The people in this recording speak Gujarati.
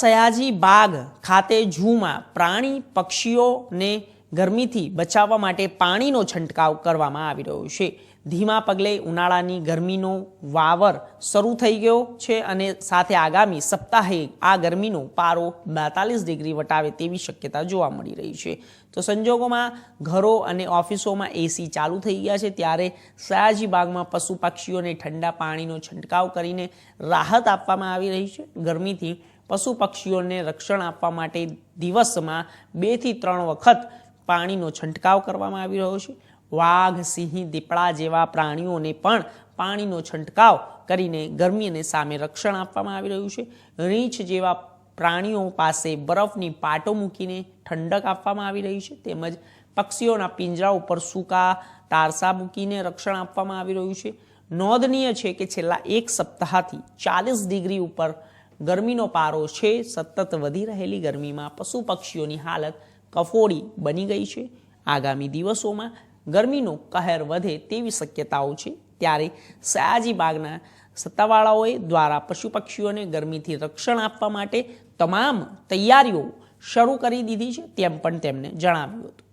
સયાજી બાગ ખાતે ઝૂમાં પ્રાણી પક્ષીઓને ગરમીથી બચાવવા માટે પાણીનો છંટકાવ કરવામાં આવી રહ્યો છે. ધીમા પગલે ઉનાળાની ગરમીનો વાવર શરૂ થઈ ગયો છે અને સાથે આગામી સપ્તાહે આ ગરમીનો પારો બેતાલીસ ડિગ્રી વટાવે તેવી શક્યતા જોવા મળી રહી છે. તો સંજોગોમાં ઘરો અને ઓફિસોમાં એસી ચાલુ થઈ ગયા છે ત્યારે સયાજી બાગમાં પશુ પક્ષીઓને ઠંડા પાણીનો છંટકાવ કરીને રાહત આપવામાં આવી રહી છે. ગરમીથી પશુ પક્ષીઓને રક્ષણ આપવા માટે દિવસમાં બેથી ત્રણ વખત પાણીનો છંટકાવ કરવામાં આવી રહ્યો છે. વાઘ, સિંહ, દીપડા જેવા પ્રાણીઓને પણ પાણીનો છંટકાવ કરીને ગરમીને સામે રક્ષણ આપવામાં આવી રહ્યું છે. રીંછ જેવા પ્રાણીઓ પાસે બરફની પાટો મૂકીને ઠંડક આપવામાં આવી રહી છે. તેમજ પક્ષીઓના પિંજરા ઉપર સૂકા તારસા મૂકીને રક્ષણ આપવામાં આવી રહ્યું છે. નોંધનીય છે કે છેલ્લા એક સપ્તાહથી ચાલીસ ડિગ્રી ઉપર ગરમીનો પારો છે, સતત વધી રહેલી ગરમીમાં પશુ પક્ષીઓની હાલત કફોડી બની ગઈ છે. આગામી દિવસોમાં ગરમીનો કહેર વધે તેવી શક્યતાઓ છે. ત્યારે સયાજી બાગના સત્તાવાળાઓએ દ્વારા પશુ પક્ષીઓને ગરમીથી રક્ષણ આપવા માટે તમામ તૈયારીઓ શરૂ કરી દીધી છે, તેમ પણ તેમણે જણાવ્યું હતું.